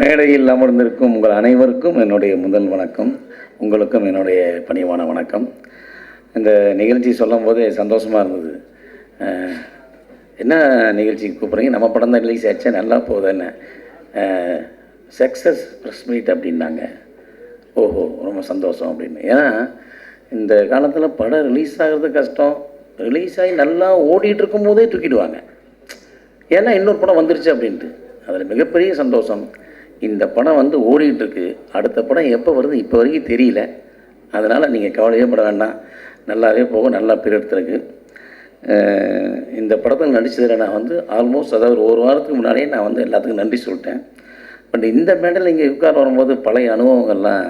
மேடையில் அமர்ந்திருக்கும் உங்கள் அனைவருக்கும் என்னுடைய முதல் வணக்கம். உங்களுக்கும் என்னுடைய பணிவான வணக்கம். இந்த நிகழ்ச்சி சொல்லும் போதே சந்தோஷமாக இருந்தது என்ன நிகழ்ச்சிக்கு கூப்பிட்றீங்க? நம்ம படம் தான் ரிலீஸ் ஆச்சு நல்லா போகுது என்ன? சக்ஸஸ் ப்ரெஸ் மீட் அப்படின்னாங்க. ஓஹோ ரொம்ப சந்தோஷம் அப்படின்னு. ஏன்னா இந்த காலத்தில் படம் ரிலீஸ் ஆகிறது கஷ்டம். ரிலீஸ் ஆகி நல்லா ஓடிட்டு இருக்கும்போதே தூக்கிடுவாங்க. ஏன்னா இன்னொரு படம் வந்துருச்சு அப்படின்ட்டு. அதில் மிகப்பெரிய சந்தோஷம். இந்த படம் வந்து ஓடிக்கிட்டு அடுத்த படம் எப்போ வருது இப்போ வரைக்கும் தெரியல. அதனால் நீங்கள் கவலையே பட வேண்டாம். நல்லாவே போகும் நல்லா பீரியட் இந்த படத்தில் நடித்ததில் நான் வந்து ஆல்மோஸ்ட் அதாவது ஒரு ஒரு வாரத்துக்கு முன்னாடியே நான் வந்து எல்லாத்துக்கும் நன்றி சொல்லிட்டேன். பட் இந்த மேடையில் இங்கே உட்கார வரும்போது பழைய அனுபவங்கள்லாம்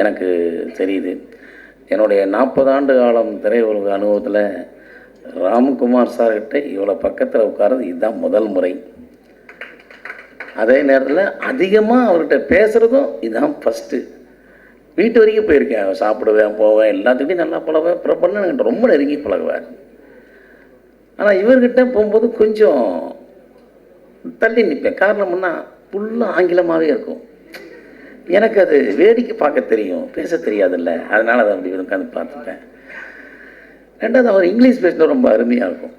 எனக்கு தெரியுது. என்னுடைய நாற்பது ஆண்டு காலம் திரையுலக அனுபவத்தில் ராம்குமார் சார்கிட்ட இவ்வளோ பக்கத்தில் உட்கார்றது இதுதான் முதல் முறை. அதே நேரத்தில் அதிகமாக அவர்கிட்ட பேசுகிறதும் இதுதான் ஃபஸ்ட்டு வீட்டு வரைக்கும் போயிருக்கேன். சாப்பிடுவேன் போவேன் எல்லாத்துக்கிட்டையும் நல்லா பழகுவேன் பிரபன்னு என்கிட்ட ரொம்ப நெருங்கி பழகுவார். ஆனால் இவர்கிட்ட போகும்போது கொஞ்சம் தள்ளி நிற்பேன். காரணம்னா ஃபுல்லாக ஆங்கிலமாகவே இருக்கும். எனக்கு அது வேடிக்கை பார்க்க தெரியும் பேச தெரியாதுல்ல. அதனால் அதை அப்படி உட்காந்து பார்த்துப்பேன். ரெண்டாவது அவர் இங்கிலீஷ் பேசினா ரொம்ப அருமையாக இருக்கும்.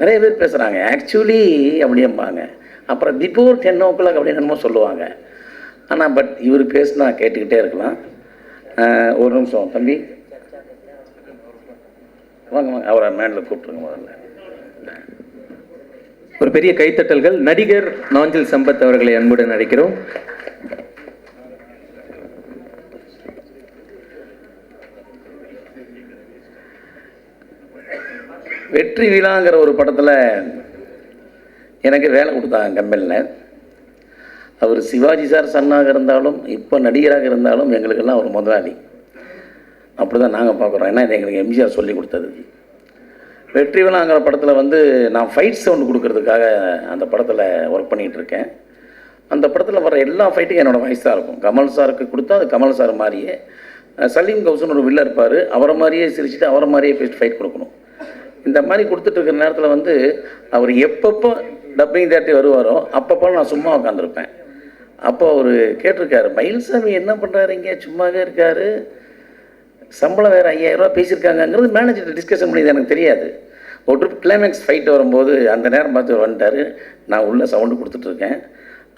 நிறைய பேர் பேசுகிறாங்க ஆக்சுவலி அப்படிம்பாங்க அப்புறம் பிஃபோர் டென் ஓ கிளாக் அப்படின்னு என்னமோ சொல்லுவாங்க. ஆனால் பட் இவர் பேசுனா கேட்டுக்கிட்டே இருக்கலாம். ஒரு நிமிஷம் தம்பி. வாங்க வாங்க. அவரை மேனில் கூப்பிட்ருங்க முதல்ல. ஒரு பெரிய கைத்தட்டல்கள். நடிகர் நாஞ்சில் சம்பத் அவர்களை அன்புடன் அழைக்கிறோம். வெற்றி விழாங்கிற ஒரு படத்தில் எனக்கு வேலை கொடுத்தாங்க கம்பெனியில் அவர் சிவாஜி சார் சன்னாக இருந்தாலும் இப்போ நடிகராக இருந்தாலும் எங்களுக்கெல்லாம் ஒரு முதலாளி. அப்படி தான் நாங்கள் பார்க்குறோம் ஏன்னா இது எங்களுக்கு எம்ஜிஆர் சொல்லி கொடுத்தது. வெற்றி விழாங்கிற படத்தில் வந்து நான் ஃபைட் சவுண்டு கொடுக்கறதுக்காக அந்த படத்தில் ஒர்க் பண்ணிகிட்டு இருக்கேன் அந்த படத்தில் வர எல்லா ஃபைட்டுக்கும் என்னோடய வாய்ஸ் தான் இருக்கும். கமல் சாருக்கு கொடுத்தா அது கமல் சார் மாதிரியே சலீம் கௌசன் ஒரு வில்ல இருப்பார். அவரை மாதிரியே சிரிச்சுட்டு அவரை மாதிரியே ஃபைட் கொடுக்கணும். இந்த மாதிரி கொடுத்துட்டு இருக்கிற நேரத்தில் வந்து அவர் எப்பப்போ டப்பிங் தேட்டி வருவாரோ அப்பப்போ நான் சும்மா உட்காந்துருப்பேன் அப்போ அவர் கேட்டிருக்காரு மயில்சாமி என்ன பண்ணுறாரு இங்கே? சும்மாவே இருக்காரு. சம்பளம் வேறு ஐயாயிரரூவா பேசியிருக்காங்கங்கிறது மேனேஜர் டிஸ்கஷன் பண்ணியது எனக்கு தெரியாது. ஒரு ட்ரிப் கிளைமேக்ஸ் ஃபைட் வரும்போது அந்த நேரம் பார்த்து வந்துட்டார். நான் உள்ளே சவுண்டு கொடுத்துட்ருக்கேன்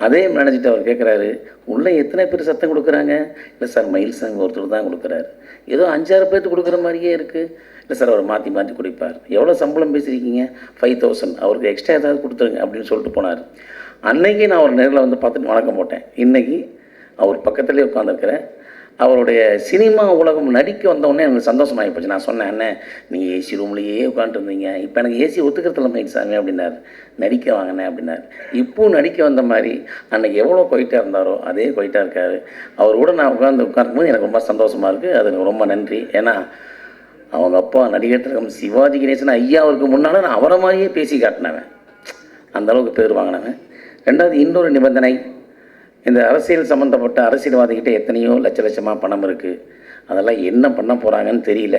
அதே நினச்சிட்டு அவர் கேட்குறாரு உள்ளே எத்தனை பேர் சத்தம் கொடுக்குறாங்க? இல்லை சார் மயில் மயில்சாமி ஒருத்தர் தான் கொடுக்குறாரு. ஏதோ அஞ்சாறு பேர்த்து கொடுக்குற மாதிரியே இருக்குது இல்லை சார் அவர் மாற்றி மாற்றி குடிப்பார். எவ்வளோ சம்பளம் பேசியிருக்கீங்க? ஃபைவ் தௌசண்ட் அவருக்கு எக்ஸ்ட்ரா ஏதாவது கொடுத்துருங்க அப்படின்னு சொல்லிட்டு போனார். அன்னைக்கு நான் அவர் நேரில் வந்து பார்த்துட்டு வணக்கம் போட்டேன். இன்றைக்கி அவர் பக்கத்துலேயே உட்காந்துருக்கிறேன் அவருடைய சினிமா உலகம் நடிக்க வந்தவுடனே எனக்கு சந்தோஷமாகி போச்சு. நான் சொன்னேன் அண்ணே நீங்கள் ஏசி ரூம்லேயே உட்காந்துருந்தீங்க இப்போ எனக்கு ஏசி ஒத்துக்கிறதுல மயில்சாமி அப்படின்னார். நடிக்க வாங்கினேன் அப்படின்னார். இப்போவும் நடிக்க வந்த மாதிரி அன்னைக்கு எவ்வளோ கொயிட்டாக இருந்தாரோ அதே கொயிட்டாக இருக்கார். அவர் கூட நான் உட்காந்து உட்காருக்கும்போது எனக்கு ரொம்ப சந்தோஷமாக இருக்குது அது எனக்கு ரொம்ப நன்றி. ஏன்னா அவங்க அப்பா நடிகர் திலகம் சிவாஜி கணேசன் ஐயாவுக்கு முன்னால் நான் அவரை மாதிரியே பேசி காட்டினவன். அந்த அளவுக்கு பேர் வாங்கினவன். ரெண்டாவது இன்னொரு நிபந்தனை இந்த அரசியல் சம்மந்தப்பட்ட அரசியல்வாதிகிட்ட எத்தனையோ லட்ச லட்சமாக பணம் இருக்குது அதெல்லாம் என்ன பண்ண போகிறாங்கன்னு தெரியல.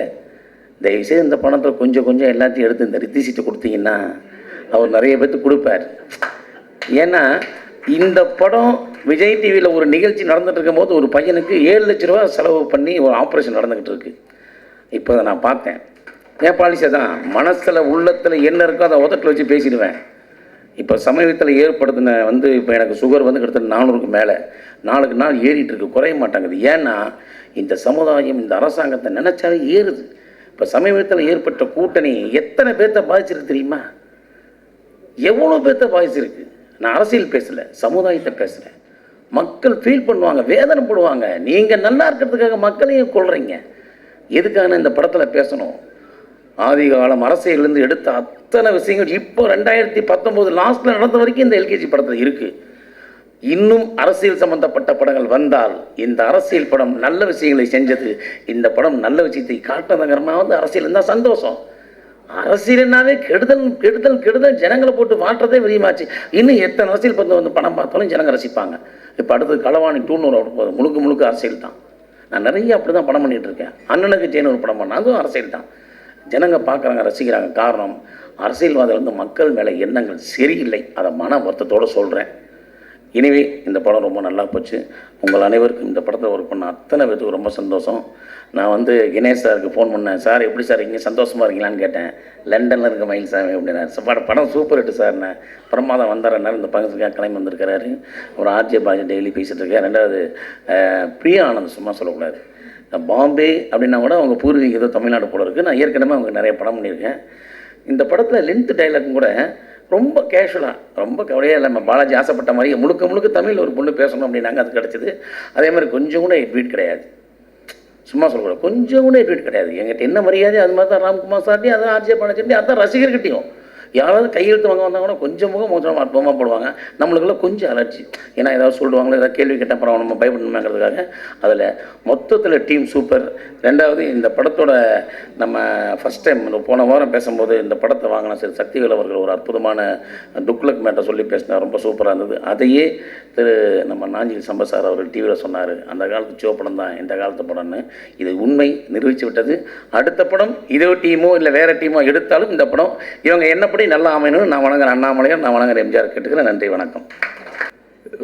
தயவுசெய்து இந்த பணத்தை கொஞ்சம் கொஞ்சம் எல்லாத்தையும் எடுத்து இந்த ரித்தி கொடுத்தீங்கன்னா அவர் நிறைய பேர்த்துக்கு கொடுப்பார். ஏன்னா இந்த படம் விஜய் டிவியில் ஒரு நிகழ்ச்சி நடந்துட்டு இருக்கும்போது ஒரு பையனுக்கு ஏழு லட்ச ரூபா செலவு பண்ணி ஒரு ஆப்ரேஷன் நடந்துக்கிட்டு இருக்கு. இப்போ அதை நான் பார்த்தேன். என் பாலிசி தான் மனசில் உள்ளத்தில் என்ன இருக்கோ அதை உதட்டில் வச்சு பேசிடுவேன். இப்போ சமீபத்தில் ஏற்படுத்தின வந்து இப்போ எனக்கு சுகர் வந்து கிட்டத்தட்ட நானூறுக்கு மேலே. நாளுக்கு நாள் ஏறிட்டு இருக்கு. குறைய மாட்டாங்குது. ஏன்னா இந்த சமுதாயம் இந்த அரசாங்கத்தை நினச்சாலே ஏறுது. இப்போ சமீபத்தில் ஏற்பட்ட கூட்டணி எத்தனை பேர்த்த பாதிச்சிருக்கு தெரியுமா? எவ்வளோ பேர்த்த பாதிச்சிருக்கு? நான் அரசியல் பேசலை சமுதாயத்தை பேசுகிறேன் மக்கள் ஃபீல் பண்ணுவாங்க வேதனைப்படுவாங்க நீங்கள் நல்லா இருக்கிறதுக்காக மக்களையும் கொள்கிறீங்க எதுக்கான இந்த படத்தில் பேசணும்? ஆதி காலம் அரசியலேருந்து எடுத்த அத்தனை விஷயங்கள் இப்போ ரெண்டாயிரத்தி பத்தொம்போது லாஸ்ட்டில் நடந்த வரைக்கும் இந்த எல்கேஜி படத்தில் இருக்குது இன்னும் அரசியல் சம்பந்தப்பட்ட படங்கள் வந்தால் இந்த அரசியல் படம் நல்ல விஷயங்களை செஞ்சது இந்த படம் நல்ல விஷயத்தை காட்டுறதுங்கிறமா வந்து அரசியல் இருந்தால் சந்தோஷம். அரசியல்னாவே கெடுதல் கெடுதல் கெடுதல் ஜனங்களை போட்டு மாற்றதே விரியமாச்சு இன்னும் எத்தனை அரசியல் பந்து வந்து படம் பார்த்தாலும் ஜனங்க ரசிப்பாங்க. இப்போ அடுத்தது களவாணி டூன்னு ஒரு போதும் முழுக்க முழுக்க அரசியல் தான். நான் நிறைய அப்படி தான் படம் பண்ணிகிட்டு இருக்கேன். அண்ணனுக்கு ஜெயின் ஒரு படம் பண்ணேன் அதுவும் அரசியல் தான். ஜனங்க பார்க்குறாங்க ரசிக்கிறாங்க. காரணம் அரசியல்வாதிகள் வந்து மக்கள் மேலே எண்ணங்கள் சரியில்லை. அதை மன வருத்தத்தோடு சொல்கிறேன் எனவே இந்த படம் ரொம்ப நல்லா போச்சு. உங்கள் அனைவருக்கும் இந்த படத்தை ஒர்க் பண்ண அத்தனை பேருக்கு ரொம்ப சந்தோஷம். நான் வந்து கணேஷ் சாருக்கு ஃபோன் பண்ணேன். சார் எப்படி சார்? இங்கே சந்தோஷமாக இருக்கீங்களான்னு கேட்டேன். லண்டனில் இருக்க மயில் சாமி அப்படின்னா படம் படம் சூப்பர் ஹிட்டு சார். நான் பிரமாதம் வந்தாரன்னாரு இந்த பக்கத்துக்காக கிளம்பி வந்திருக்கிறாரு. ஒரு ஆர்ஜே பாஜி டெய்லி பேசிகிட்டு இருக்கேன். ரெண்டாவது பிரியா ஆனந்த் சும்மா சொல்லக்கூடாது. இந்த பாம்பே அப்படின்னா கூட அவங்க பூர்வீகம் ஏதோ தமிழ்நாடு போல இருக்குது நான் ஏற்கனவே அவங்க நிறைய படம் பண்ணியிருக்கேன். இந்த படத்தில் லென்த் டைலாக்கும் கூட ரொம்ப கேஷுவலாக ரொம்ப கவலையாக இல்லாமல் நம்ம பாலாஜி ஆசைப்பட்ட மாதிரி முழுக்க முழுக்க தமிழ் ஒரு பொண்ணு பேசணும் அப்படின்னாங்க அது கிடச்சிது. அதே மாதிரி கொஞ்சம் கூட எட்வீட் கிடையாது. சும்மா சொல்லக்கூடாது கொஞ்சம் கூட எட்வீட் கிடையாது. எங்கிட்ட என்ன மரியாதை அது மாதிரி தான் ராம்குமார் சார்ட்டி அதான் ஆர்ஜே பாலாஜி அதான் ரசிகர்கிட்டையும். யாராவது கையெழுத்து வாங்க வந்தால் கூட கொஞ்சம் முகம் மோசமாக அற்பமாக போடுவாங்க. நம்மளுக்குள்ள கொஞ்சம் அலர்ஜி ஏன்னா ஏதாவது சொல்லுவாங்களோ ஏதாவது கேள்வி கேட்டால் பரவாயில்ல நம்ம பயப்படணுமேங்கிறதுக்காக. அதில் மொத்தத்தில் டீம் சூப்பர். ரெண்டாவது இந்த படத்தோட நம்ம ஃபஸ்ட் டைம் போன வாரம் பேசும்போது இந்த படத்தை வாங்கின சரி சக்திகள் அவர்கள் ஒரு அற்புதமான டுக்லக் மேட்டை சொல்லி பேசினார் ரொம்ப சூப்பராக இருந்தது. அதையே திரு நம்ம நாஞ்சில் சம்பசார் அவர்கள் டிவியில் சொன்னார். அந்த காலத்து சிவ படம் தான் இந்த காலத்து படம்னு. இது உண்மை நிரூபித்து விட்டது. அடுத்த படம் இதோ டீமோ இல்லை வேறு டீமோ எடுத்தாலும் இந்த படம் இவங்க என்ன என்னப்படி நல்லா அமையணும்னு நான் வணங்குற அண்ணாமலையும் நான் வணங்குற எம்ஜிஆர் கேட்டுக்கிறேன். நன்றி வணக்கம்.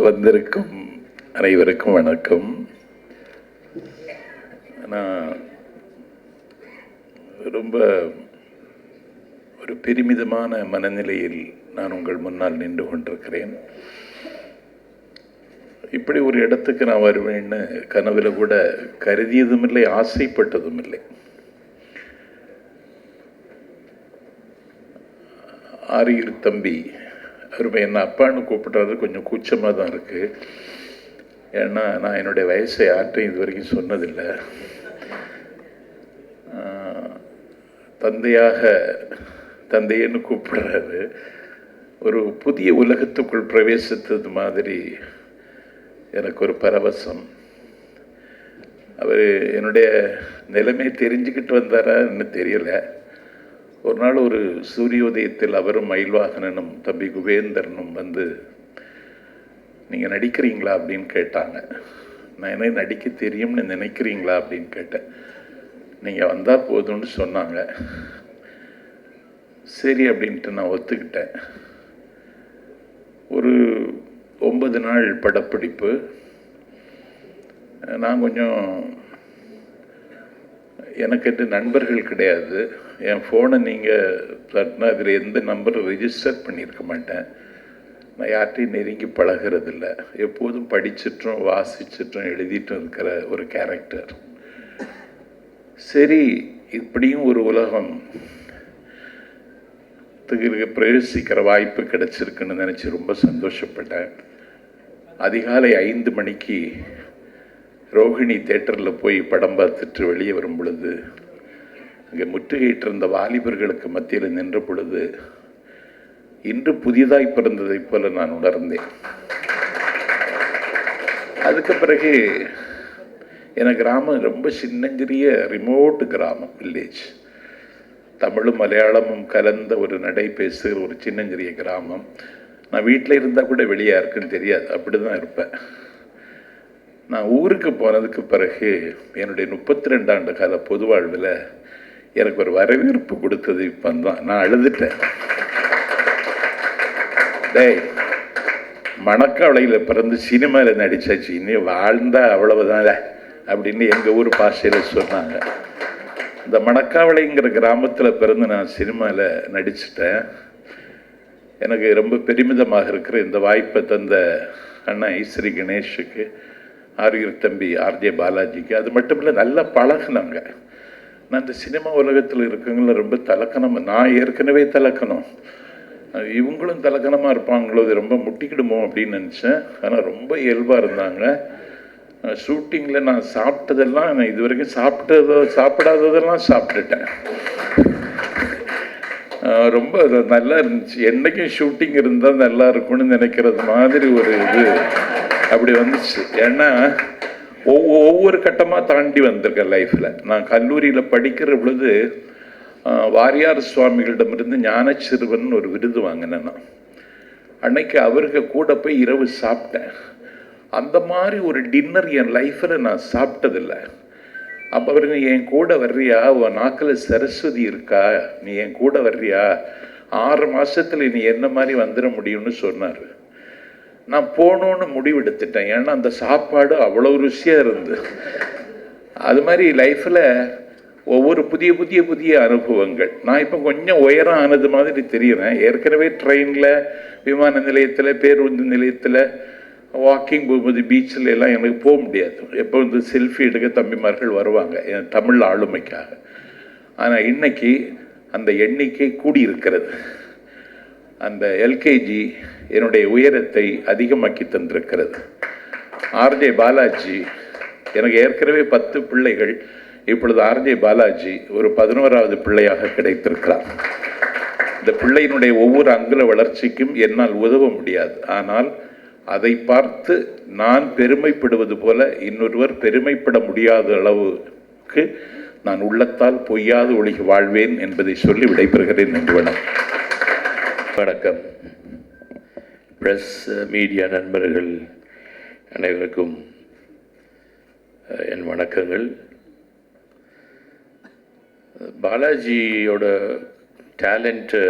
வந்திருக்கும் அனைவருக்கும் வணக்கம். நான் ரொம்ப ஒரு பெருமிதமான மனநிலையில் நான் உங்கள் முன்னால் நின்று கொண்டிருக்கிறேன். இப்படி ஒரு இடத்துக்கு நான் வருவேன்னு கனவில் கூட கருதியதும் இல்லை ஆசைப்பட்டதும் இல்லை ஆரியூர் தம்பி. அவர் என்ன அப்பான்னு கூப்பிட்றது கொஞ்சம் கூச்சமாக தான் இருக்குது ஏன்னா நான் என்னுடைய வயசை யார்ட்டையும் இது வரைக்கும் சொன்னதில்லை. தந்தையாக தந்தையன்னு கூப்பிடுறாரு. ஒரு புதிய உலகத்துக்குள் பிரவேசித்தது மாதிரி எனக்கு ஒரு பரவசம். அவர் என்னுடைய நிலைமை தெரிஞ்சுக்கிட்டு வந்தாரான்னு தெரியலை. ஒரு நாள் ஒரு சூரியோதயத்தில் அவரும் மயில்வாகனனும் தம்பி குபேந்தரனும் வந்து நீங்கள் நடிக்கிறீங்களா? அப்படின்னு கேட்டாங்க. நான் என்ன நடிக்க தெரியும்னு நினைக்கிறீங்களா? அப்படின்னு கேட்டேன். நீங்கள் வந்தால் போதும்னு சொன்னாங்க. சரி அப்படின்ட்டு நான் ஒத்துக்கிட்டேன். ஒரு ஒன்பது நாள் படப்பிடிப்பு. நான் கொஞ்சம் எனக்கென்று நண்பர்கள் கிடையாது. என் ஃபோனை நீங்கள் தட்டினா அதில் எந்த நம்பரும் ரிஜிஸ்டர் பண்ணியிருக்க மாட்டேன். நான் யார்ட்டையும் நெருங்கி பழகிறதில்ல. எப்போதும் படிச்சிட்டும் வாசிச்சிட்டும் எழுதிட்டும் இருக்கிற ஒரு கேரக்டர் சரி இப்படியும் ஒரு உலகம். பிரவேசிக்கிற வாய்ப்பு கிடைச்சிருக்குன்னு நினச்சி ரொம்ப சந்தோஷப்பட்டேன். அதிகாலை ஐந்து மணிக்கு ரோஹிணி தேட்டரில் போய் படம் பார்த்துட்டு வெளியே வரும் பொழுது அங்கே முற்றுகையிட்டிருந்த வாலிபர்களுக்கு மத்தியில் நின்ற பொழுது இன்று புதிதாய் பிறந்ததைப் போல நான் உணர்ந்தேன். அதுக்கு பிறகு எனக்கு கிராமம் ரொம்ப சின்னஞ்சிறிய ரிமோட் கிராமம் வில்லேஜ் தமிழும் மலையாளமும் கலந்த ஒரு நடை பேசுகிற ஒரு சின்னஞ்சிறிய கிராமம். நான் வீட்டில் இருந்தால் கூட வெளியே இருக்குன்னு தெரியாது. அப்படி தான் இருப்பேன். நான் ஊருக்கு போனதுக்கு பிறகு என்னுடைய முப்பத்தி ரெண்டாண்டு கால பொது வாழ்வில் எனக்கு ஒரு வரவேற்பு கொடுத்தது இப்போ தான் நான் அழுதுட்டேன். டேய் மணக்காவளையில் பிறந்து சினிமாவில் நடித்தாச்சு இனி வாழ்ந்தா அவ்வளவுதான்ல அப்படின்னு எங்கள் ஊர் பாஷையில் சொன்னாங்க. இந்த மணக்காவளைங்கிற கிராமத்தில் பிறந்து நான் சினிமாவில் நடிச்சிட்டேன். எனக்கு ரொம்ப பெருமிதமாக இருக்கிற இந்த வாய்ப்பை தந்த அண்ணா ஐஸ்வரி கணேஷுக்கு ஆரியர் தம்பி ஆர்ஜே பாலாஜிக்கு. அது மட்டும் இல்லை நல்லா பழகுனாங்க. நான் இந்த சினிமா உலகத்தில் இருக்கவங்கள ரொம்ப தலக்கணம் நான் ஏற்கனவே தலக்கணம். இவங்களும் தலக்கணமாக இருப்பாங்களோ இது ரொம்ப முட்டிக்கிடுமோ அப்படின்னு நினச்சேன். ஆனால் ரொம்ப இயல்பாக இருந்தாங்க. ஷூட்டிங்கில் நான் சாப்பிட்டதெல்லாம் நான் இது வரைக்கும் சாப்பிட்டதோ சாப்பிடாததெல்லாம் சாப்பிட்டுட்டேன். ரொம்ப அது நல்லா இருந்துச்சு. என்றைக்கும் ஷூட்டிங் இருந்தால் நல்லா இருக்கும்னு நினைக்கிறது மாதிரி ஒரு இது. அப்படி வந்துச்சு. ஏன்னா ஒவ்வொரு ஒவ்வொரு கட்டமாக தாண்டி வந்திருக்கேன் லைஃப்பில் நான் கல்லூரியில் படிக்கிற பொழுது வாரியார் சுவாமிகளிடமிருந்து ஞானச்சிறுவன் ஒரு விருது வாங்கினேன் நான். அன்னைக்கு அவருக்கு கூட போய் இரவு சாப்பிட்டேன். அந்த மாதிரி ஒரு டின்னர் என் லைஃப்பில் நான் சாப்பிட்டதில்லை. அப்போ அவருங்க என் கூட வர்றியா? உன் நாக்கில் சரஸ்வதி இருக்கா? நீ என் கூட வர்றியா? ஆறு மாதத்தில் நீ என்ன மாதிரி வந்துட முடியும்னு சொன்னார். நான் போகணுன்னு முடிவெடுத்துட்டேன். ஏன்னா அந்த சாப்பாடு அவ்வளோ ருசியாக இருந்தது. அது மாதிரி லைஃப்பில் ஒவ்வொரு புதிய புதிய புதிய அனுபவங்கள். நான் இப்போ கொஞ்சம் உயரம் ஆனது மாதிரி தெரியுறேன். ஏற்கனவே ட்ரெயினில் விமான நிலையத்தில் பேருந்து நிலையத்தில் வாக்கிங் போகும்போது பீச்சில் எல்லாம் எனக்கு போக முடியாது. எப்போ வந்து செல்ஃபி எடுக்க தம்பிமார்கள் வருவாங்க என் தமிழ் ஆளுமைக்காக. ஆனால் இன்னைக்கு அந்த எண்ணிக்கை கூடியிருக்கிறது. அந்த எல்கேஜி என்னுடைய உயரத்தை அதிகமாக்கி தந்திருக்கிறது. ஆர்ஜே பாலாஜி எனக்கு ஏற்கனவே பத்து பிள்ளைகள். இப்பொழுது ஆர்ஜே பாலாஜி ஒரு பதினோராவது பிள்ளையாக கிடைத்திருக்கிறார். இந்த பிள்ளையினுடைய ஒவ்வொரு அங்குல வளர்ச்சிக்கும் என்னால் உதவ முடியாது. ஆனால் அதை பார்த்து நான் பெருமைப்படுவது போல இன்னொருவர் பெருமைப்பட முடியாத அளவுக்கு நான் உள்ளத்தால் பொய்யாது ஒழுகி வாழ்வேன் என்பதை சொல்லி விடைபெறுகிறேன் என்று வணக்கம். வணக்கம். ப்ரெஸ் மீடியா நண்பர்கள் அனைவருக்கும் என் வணக்கங்கள். பாலாஜியோட டேலண்ட்டு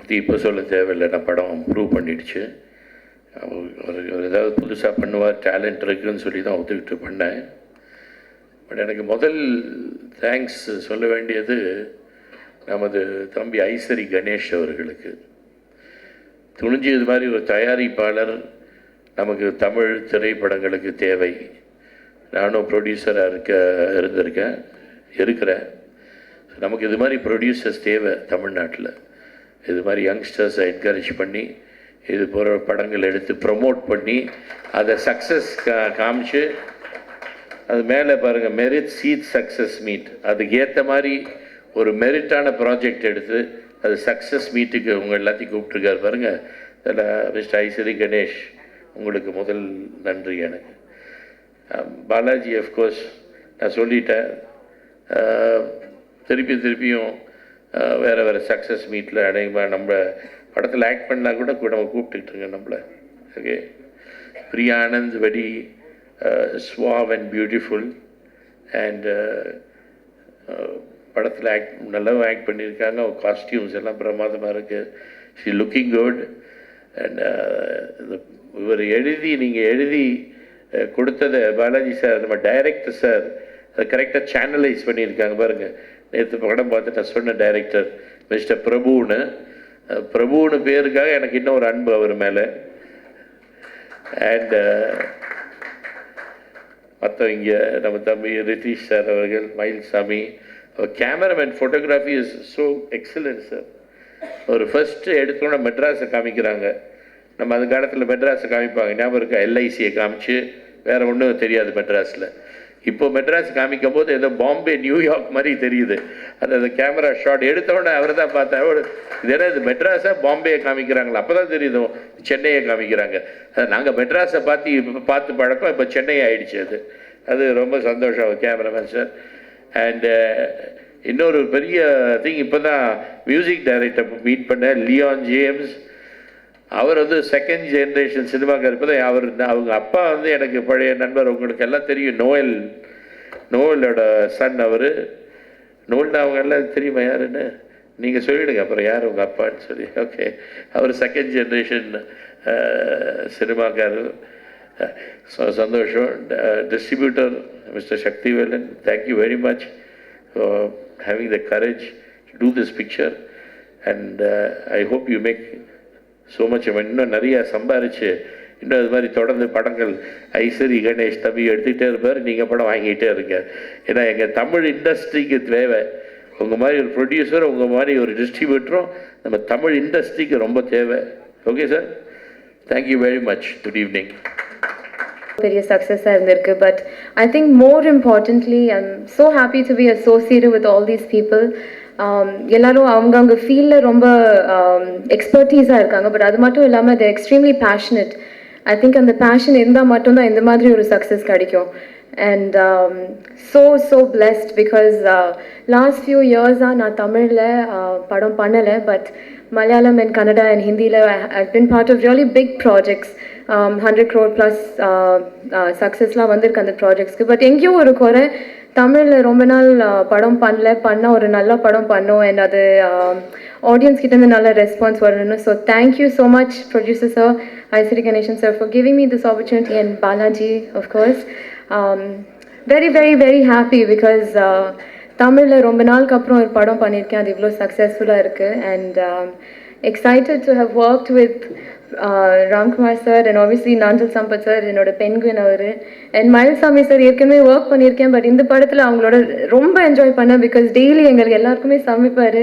அது இப்போ சொல்ல தேவையில்லை. நான் படம் ப்ரூவ் பண்ணிடுச்சு. அவர் அவர் ஏதாவது புதுசாக பண்ணுவார் டேலண்ட் இருக்குன்னு சொல்லி தான் ஒத்துக்கிட்டு பண்ணேன். பட் எனக்கு முதல் தேங்க்ஸ் சொல்ல வேண்டியது நமது தம்பி ஐசரி கணேஷ் அவர்களுக்கு. துணிஞ்சு இது மாதிரி ஒரு தயாரிப்பாளர் நமக்கு தமிழ் திரைப்படங்களுக்கு தேவை. நானும் ப்ரொடியூசராக இருக்க இருந்திருக்கேன் இருக்கிறேன். நமக்கு இது மாதிரி ப்ரொடியூசர்ஸ் தேவை தமிழ்நாட்டில். இது மாதிரி யங்ஸ்டர்ஸை என்கரேஜ் பண்ணி இது போகிற படங்கள் எடுத்து ப்ரொமோட் பண்ணி அதை சக்ஸஸ் கா காமிச்சு அது மேலே பாருங்கள் மெரிட் சீட் சக்ஸஸ் மீட் அதுக்கு ஏற்ற மாதிரி ஒரு மெரிட்டான ப்ராஜெக்ட் எடுத்து அது சக்ஸஸ் மீட்டுக்கு உங்கள் எல்லாத்தையும் கூப்பிட்ருக்காரு பாருங்கள் அதில் மிஸ்டர் ஐஸ்வரி கணேஷ் உங்களுக்கு முதல் நன்றி எனக்கு. பாலாஜி அஃப்கோர்ஸ் நான் சொல்லிட்டேன். திருப்பி திருப்பியும் வேறு வேறு சக்ஸஸ் மீட்டில் அநேகமாக நம்ம படத்தில் ஆக்ட் பண்ணால் கூட கூட நம்ம கூப்பிட்டுக்கிட்டுருங்க நம்மளை. Okay Priyanand very suave and beautiful and படத்தில் ஆக்ட் நல்லாவும் ஆக்ட் பண்ணியிருக்காங்க. அவங்க காஸ்டியூம்ஸ் எல்லாம் பிரமாதமாக இருக்குது uh, she looking good and இவர் எழுதி நீங்கள் எழுதி கொடுத்ததை பாலாஜி சார் நம்ம டைரக்டர் சார் அதை கரெக்டாக சேனலைஸ் பண்ணியிருக்காங்க பாருங்கள் நேற்று படம் பார்த்து நான் சொன்ன டைரக்டர் மிஸ்டர் பிரபுன்னு. பிரபுன்னு பேருக்காக எனக்கு இன்னும் ஒரு அன்பு அவர் மேலே. அண்ட் மற்றவங்க நம்ம தம்பி ரிதீஷ் சார் அவர்கள் Mayilsamy cameraman photography is so excellent sir ஒரு ஃபஸ்ட்டு எடுத்தோன்னே மெட்ராஸை காமிக்கிறாங்க. நம்ம அந்த காலத்தில் மெட்ராஸை காமிப்பாங்க. ஞாபகம் இருக்கா? எல்ஐசியை காமிச்சு வேறு ஒன்றும் தெரியாது மெட்ராஸில். இப்போ மெட்ராஸ் காமிக்கும் போது ஏதோ பாம்பே நியூயார்க் மாதிரி தெரியுது. அது அந்த கேமரா ஷாட் எடுத்தவொடனே அவரை தான் பார்த்தா இது என்ன இது மெட்ராஸாக பாம்பேயை காமிக்கிறாங்களா? அப்போ தான் தெரியுது சென்னையை காமிக்கிறாங்க. நாங்கள் மெட்ராஸை பார்த்து இப்போ பார்த்து பழக்கம் இப்போ சென்னை ஆயிடுச்சு அது. அது ரொம்ப சந்தோஷம் கேமராமேன் சார் அண்டு uh, இன்னொரு பெரிய திங் இப்போ தான் மியூசிக் டைரக்டர் மீட் பண்ணேன் லியான் ஜேம்ஸ் அவர் வந்து செகண்ட் ஜென்ரேஷன் சினிமாக்கார் இப்போ தான் அவர் அவங்க அப்பா வந்து எனக்கு பழைய நண்பர் உங்களுக்கு எல்லாம் தெரியும் நோயல் நோயலோட சன் அவர். நோல்னா அவங்க எல்லாம் தெரியுமா யாருன்னு? நீங்கள் சொல்லிவிடுங்க அப்புறம் யார் உங்கள் அப்பான்னு சொல்லி. ஓகே அவர் செகண்ட் ஜென்ரேஷன் சினிமாக்காரர் ஸோ சந்தோஷம் distributor mister Sakthivelan thank you very much having the courage to this picture and I hope you make so much இன்னும் நிறைய சம்பாரிச்சு இன்னும் அது மாதிரி தொடர்ந்து படங்கள் ஐஸ்வரி கணேஷ் தம்பி எடுத்துகிட்டே இருப்பார் நீங்கள் படம் வாங்கிக்கிட்டே இருங்க. ஏன்னா எங்கள் தமிழ் இண்டஸ்ட்ரிக்கு தேவை. உங்கள் மாதிரி ஒரு ப்ரொடியூசர் உங்கள் மாதிரி ஒரு டிஸ்ட்ரிபியூட்டரும் நம்ம தமிழ் இண்டஸ்ட்ரிக்கு ரொம்ப தேவை. Okay sir thank you very much good evening பெரிய சக்ஸஸாக இருந்திருக்கு but I think more importantly I am so happy to be associated with all these people எல்லாரும் அவங்கவுங்க ஃபீல்டில் ரொம்ப um, எக்ஸ்பர்டீஸாக இருக்காங்க பட் அது மட்டும் இல்லாமல் அது எக்ஸ்ட்ரீம்லி பேஷனட் ஐ திங்க் அந்த பேஷன் இருந்தால் மட்டும்தான் இந்த மாதிரி ஒரு சக்ஸஸ் கிடைக்கும். And so so blessed because last few இயர்ஸாக நான் தமிழில் uh, படம் பண்ணலை but Malayalam and Kannada and ஹிந்தியில் I been part of really big projects hundred crore plus சக்ஸஸ்லாம் வந்திருக்கு அந்த ப்ராஜெக்ட்ஸ்க்கு பட் எங்கேயோ ஒரு குறை தமிழில் ரொம்ப நாள் uh, படம் பண்ணல பண்ணால் ஒரு நல்ல படம் பண்ணோம் அண்ட் அது um, ஆடியன்ஸ் கிட்டேருந்து நல்ல ரெஸ்பான்ஸ் வரணும் so thank you so much producer sir Aishwari Ganesan sir for giving me this opportunity and Balaji of course very very very happy because தமிழில் ரொம்ப நாளுக்கு அப்புறம் ஒரு படம் பண்ணியிருக்கேன். அது இவ்வளோ சக்ஸஸ்ஃபுல்லாக இருக்குது and excited to how work with Ramkumar sir and obviously Nanjil Sampath sir என்னோட பெண்குவின் அவர். அண்ட் மயில்சாமி சார் ஏற்கனவே ஒர்க் பண்ணியிருக்கேன் பட் இந்த படத்தில் அவங்களோட ரொம்ப என்ஜாய் பண்ணேன் பிகாஸ் டெய்லி எங்களுக்கு எல்லாருக்குமே சமைப்பார்.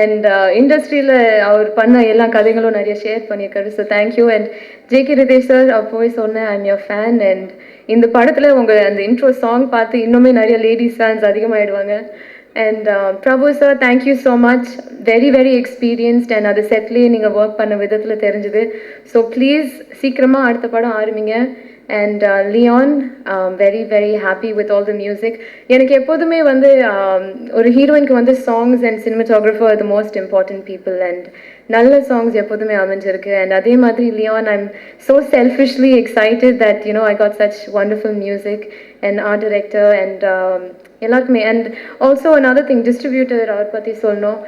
அண்ட் இண்டஸ்ட்ரியில் அவர் பண்ண எல்லா கதைகளும் நிறைய ஷேர் பண்ணியிருக்காரு so thank you and J K Ritesh sir அப்போவே சொன்னேன் ஐம் யோர் ஃபேன் அண்ட் இந்த படத்தில் உங்கள் அந்த இன்ட்ரோ சாங் பார்த்து இன்னுமே நிறைய ladies fans அதிகமாகிடுவாங்க and Prabhu sir thank you so much very very experienced and அது செட்லேயே நீங்கள் ஒர்க் பண்ண விதத்தில் தெரிஞ்சுது. ஸோ ப்ளீஸ் சீக்கிரமாக அடுத்த படம் ஆரம்பிங்க. And Leon very very happy with all the music எனக்கு எப்போதுமே வந்து ஒரு ஹீரோயினுக்கு வந்து songs and cinematographer the most important people and நல்ல சாங்ஸ் எப்போதுமே அமைஞ்சிருக்கு. அண்ட் அதே மாதிரி Leon I'm so selfishly excited that you know I got such wonderful music and art director and எல்லாருக்குமே. And also another thing distributor அவர் பற்றி சொல்லணும்.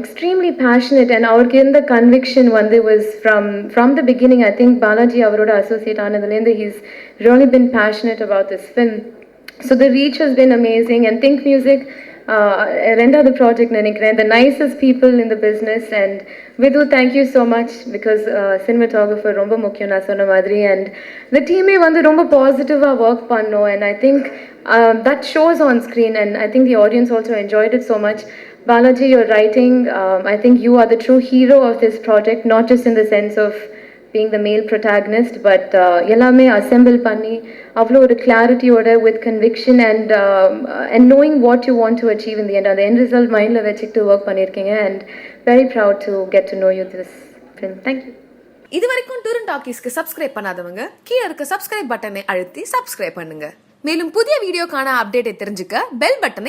Extremely passionate and அவருக்கு இருந்த கன்விக்ஷன் வந்து was from from the beginning I think Balaji அவரோட associate ஆனதுலேருந்து he's really been passionate about this film so the reach has been amazing and think music ரெண்டாவது project நினைக்கிறேன். The nicest people in the business and Vidhu thank you so much because cinematographer ரொம்ப முக்கியம் நான் சொன்ன மாதிரி. And இந்த டீமே வந்து ரொம்ப பாசிட்டிவாக ஒர்க் பண்ணோம். And I think that shows on screen and I think the audience also enjoyed it so much Balaji, your writing, um, I think you are the true hero of this project, not just in the sense of being the male protagonist but எல்லாமே assemble பண்ணி அவ்வளோ ஒரு கிளாரிட்டியோட with conviction and and knowing what you want to achieve இந்த end அந்த end result மைண்டில் வச்சுக்கிட்டு work பண்ணியிருக்கீங்க and very proud to get to know you this film thank you இது வரைக்கும் டூரன் டாக்கீஸ்க்கு சப்ஸ்கிரைப் பண்ணாதவங்க கீழே இருக்க சப்ஸ்கிரைப் பட்டனை அழுத்தி சப்ஸ்கிரைப் பண்ணுங்க. மேலும் புதிய வீடியோக்கான அப்டேட்டை தெரிஞ்சுக்க பெல் பட்டனை